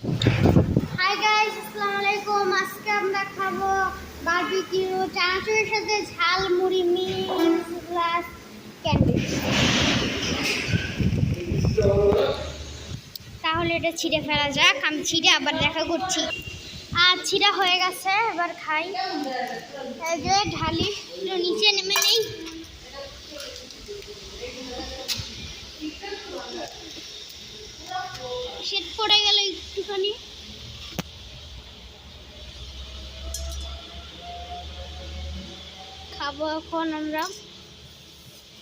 Hi guys আসসালামু আলাইকুম আজকে আমরা খাব বারবিকিউ চানাচুরের সাথে ঝাল, মুড়ি মিক্স প্লাস ক্যান্ডি তাহলে এটা ছিঁড়ে ফেলা যাক, আমি ছিঁড়ে আবার দেখা করছি। আর ছিঁড়া হয়ে গেছে, এবার খাই। ঢালি নিচে নেমে নেই শীত পড়ে গেল একটুখানি। খাব এখন আমরা।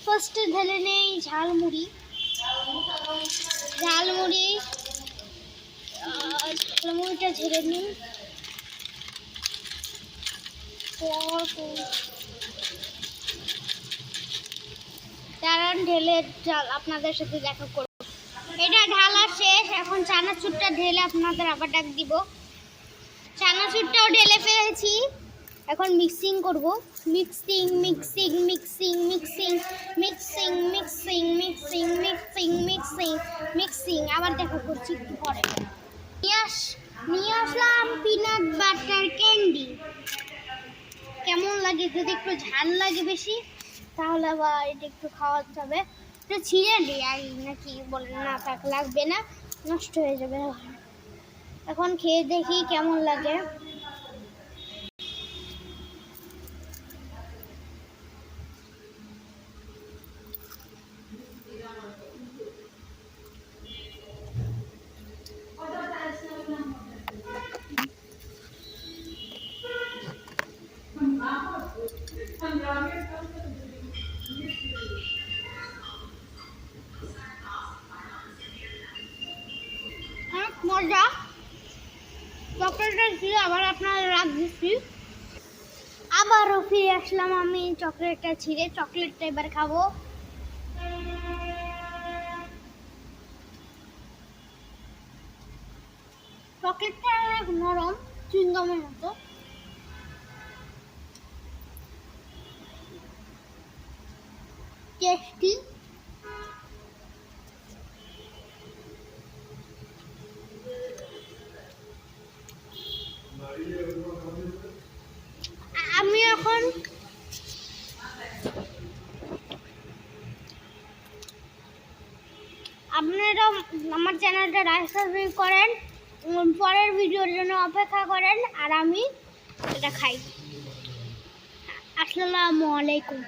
ফার্স্টে ঢেলে নেই ঝালমুড়ি। ঝালমুড়ি ঝালমুড়িটা ঝেড়ে নিই। দাঁড়ান, ঢেলে আপনাদের সাথে দেখা করব। এটা ঢালা শেষ, এখন চানাচুরটা ঢেলে আপনাদের আবার ডাক দিব। চানাচুরটাও ঢেলে ফেলেছি, এখন মিক্সিং করব। Mixing mixing mixing mixing mixing mixing mixing mixing mixing mixing আবার দেখা করছি একটু পরে। নিয়ে আস, নিয়ে আসলাম পিনাট বাটার ক্যান্ডি কেমন লাগে যদি একটু ঝাল লাগে বেশি, তাহলে আবার এটা একটু খাওয়া যাবে এটা ছিঁড়ে দিই, আর নাকি বলেন না থাক লাগবে না, নষ্ট হয়ে যাবে। এখন খেয়ে দেখি কেমন লাগে। অনেক মজা। চকলেটটা ছিল আবার আপনার রাখ দিচ্ছি আবারও ফিরে আসলাম আমি চকলেটটা ছিঁড়ে। চকলেটটা এবার খাব। চকলেটটা অনেক নরম, চুইংগামের মতো। টেস্টি। আমি এখন আপনারা আমার চ্যানেলটা সাবস্ক্রাইব করেন পরের ভিডিওর জন্য অপেক্ষা করেন, আর আমি এটা খাই। আসসালামু আলাইকুম।